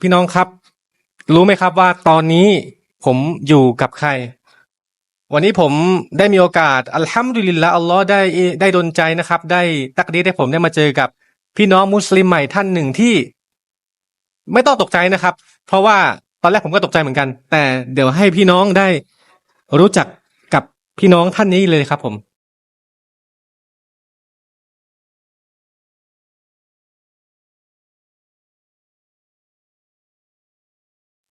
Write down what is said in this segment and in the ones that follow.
พี่น้องครับ รู้ไหมครับว่าตอนนี้ผมอยู่กับใคร วันนี้ผมได้มีโอกาสอัลฮัมดุลิลละอัลลอฮ์ได้ได้ดลใจนะครับ ได้ตักดีให้ผมได้มาเจอกับพี่น้องมุสลิมใหม่ท่านหนึ่งที่ ไม่ต้องตกใจนะครับ เพราะว่าตอนแรกผมก็ตกใจเหมือนกัน แต่เดี๋ยวให้พี่น้องได้รู้จักกับพี่น้องท่านนี้เลยครับผม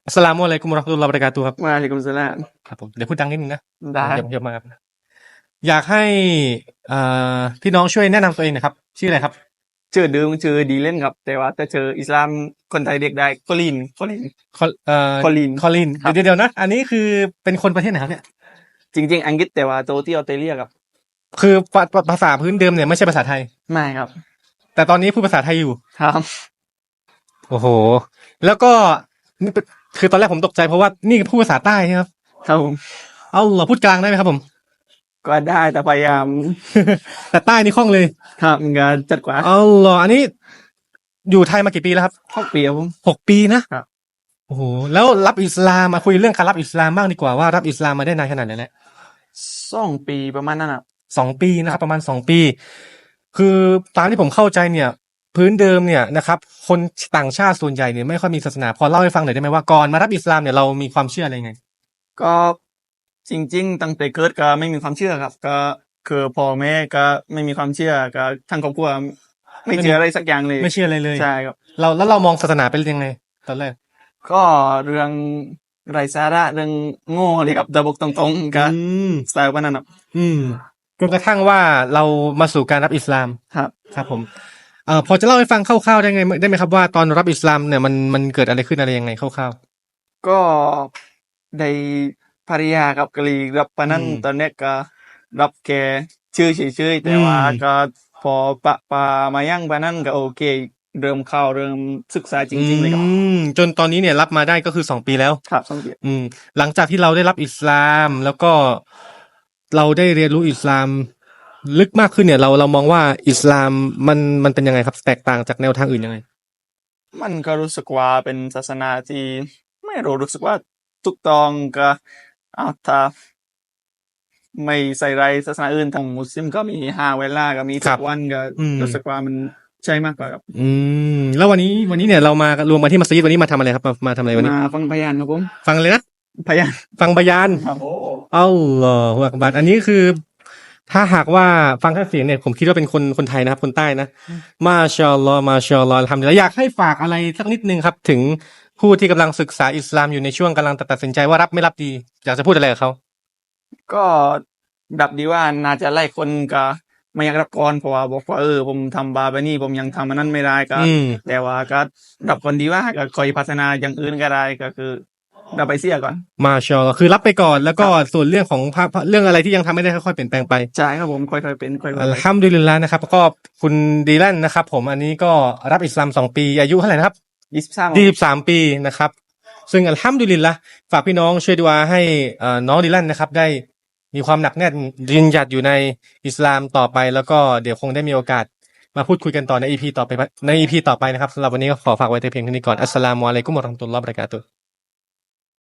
อัสสลามุอะลัยกุมวะเราะห์มะตุลลอฮ์วะบะเราะกาตุฮ์ครับมาเลยกุมสลาม ครับผมเดี๋ยวพูดดังนิดนึงนะได้ เดี๋ยวเดี๋ยวมาครับอยากให้เอ่อพี่น้องช่วยแนะนำตัวเองหนะครับ ชื่ออะไรครับ ชื่อเดิมชื่อดีเล่นครับ แต่ว่าถ้าเจออิสลามคนไทยเรียกได้คอลิน คอลินคอเอ่อคอลิน คอลิน ครับ เดี๋ยวเดี๋ยวนะ อันนี้คือเป็นคนประเทศไหนครับเนี่ย จริง ๆ อังกฤษแต่ว่าโตที่ออสเตรเลียครับคือภาภาภาษาพื้นเดิมเนี่ยไม่ใช่ภาษาไทย ไม่ครับ แต่ตอนนี้พูดภาษาไทยอยู่ ครับ โอ้โห แล้วก็นี่เป็น คือตอนแรกผมตกใจเพราะว่านี่พูดภาษาใต้ใช่ไหมครับ ครับผม เอาเหรอพูดกลางได้ไหมครับผม ก็ได้แต่พยายาม แต่ใต้นี่คล่องเลย ครับมันก็จัดกว่าเอาเหรออันนี้ อยู่ไทยมากี่ปีแล้วครับหกปีครับผม หกปีนะครับ โอ้โหแล้วรับอิสลามมาคุยเรื่องการรับอิสลามบ้างดีกว่าว่ารับอิสลามมาได้นานขนาดไหนแล้วสองปีประมาณนั้นอะสองปีนะครับประมาณสองปี คือตามที่ผมเข้าใจเนี่ย พื้นเดิมเนี่ยนะครับคนต่างชาติส่วนใหญ่เนี่ยไม่ค่อยมีศาสนาพอเล่าให้ฟังหน่อยได้ไหมว่าก่อนมารับอิสลามเนี่ยเรามีความเชื่ออะไรไง ก็จริง ๆ ตั้งแต่เกิดก็ไม่มีความเชื่อครับ ก็คือพ่อแม่ก็ไม่มีความเชื่อก็ทั้งครอบครัวไม่เชื่ออะไรสักอย่างเลยไม่เชื่ออะไรเลยใช่ครับเราแล้วเรามองศาสนาเป็นยังไงตอนแรกก็เรื่องไรสาระเรื่องโง่เลยครับระบบตรงๆก็อืมสไตล์วันนั้นครับอืมจนกระทั่งว่าเรามาสู่การรับอิสลามครับ ครับผม เอ่อพอจะเล่าให้ฟังคร่าวๆได้ไงได้ไหมครับว่าตอนรับอิสลามเนี่ยมันมันเกิดอะไรขึ้นอะไรยังไงคร่าวก็ได้ภรรยากับกะลีรับปะนั้นอืมตอนเนี้ยก็รับแกชื่อเฉยๆแต่ว่าอืมก็พอปะปามายั่งปะนั้นก็โอเค เริ่มเข้าเริ่มศึกษาๆจริงๆเลยครับอืมจนตอนนี้เนี่ยรับมาได้ก็คือสองปีแล้วครับสองเดือนอืมหลังจากที่เราได้รับอิสลามแล้วก็เราได้เรียนรู้อิสลาม ลึกมากขึ้นเนี่ย เราเรามองว่าอิสลามมันมันเป็นยังไงครับ แตกต่างจากแนวทางอื่นยังไง มันก็รู้สึกว่าเป็นศาสนาที่ไม่รู้รู้สึกว่าถูกต้องก็อ้าวถ้าไม่ใส่ไรศาสนาอื่นทางมุสลิมก็มีห้าเวลาก็มีคทุรับกวันก็อืมรู้สึกว่ามันใช่มากกว่าครับ อืม แล้ววันนี้วันนี้เนี่ยเรามารวมมาที่มัสยิดวันนี้มาทำอะไรครับ มามาทำอะไรวันนี้มาฟังพยานครับผม ฟังเลยนะพยาน ฟังบยานครับเอาเหรอหัวกบัตอันนี้คือ ถ้าหากว่าฟังแค่เสียงเนี่ยผมคิดว่าเป็นคนคนไทยนะครับ คนใต้นะ มาชาอัลลอฮ์มาชาอัลลอฮ์ทำแล้วอยากให้ฝากอะไรสักนิดนึงครับ ถึงผู้ที่กำลังศึกษาอิสลามอยู่ในช่วงกำลังตัดสินใจว่ารับไม่รับดี อยากจะพูดอะไรกับเขา ก็ดับดีว่าน่าจะไล่คนก็ไม่อยากรับก่อนเพราะว่าบอกว่าเออผมทำบาร์แบบนี้ผมยังทำมันนั้นไม่ได้ก็อืมแต่ว่าก็ดับคนดีว่าก็คอยพัฒนาอย่างอื่นก็ได้ก็คือ ดับไปเสียก่อน มาชาอัลลอฮ์คือรับไปก่อนแล้วก็ส่วนเรื่องของภาพเรื่องอะไรที่ยังทำไม่ได้ค่อยๆเปลี่ยนแปลงไปใช่ครับผมค่อยๆเป็นค่อยๆอัลไปฮัมดุลิลละนะครับก็คุณดีแลนนะครับ ผมอันนี้ก็รับอิสลามสองปี อายุเท่าไหร่นะครับยี่สิบสามยี่สิบสามปีนะครับ ซึ่งอัลฮัมดุลิลละฝากพี่น้องช่วยดูอาให้เอ่อน้องดีแลนนะครับได้มีความหนักแน่นยืนหยัดอยู่ในอิสลามต่อไป แล้วก็เดี๋ยวคงได้มีโอกาสมาพูดคุยกันต่อในอีพีต่อไปในอีพีต่อไปนะครับสำหรับวันนี้ก็ขอฝากไว้แต่เพียงเท่านี้ก่อนอัสสลามุอะลัยกุมวะเราะห์มะตุลลอฮ์วะบะเราะกาตุฮ์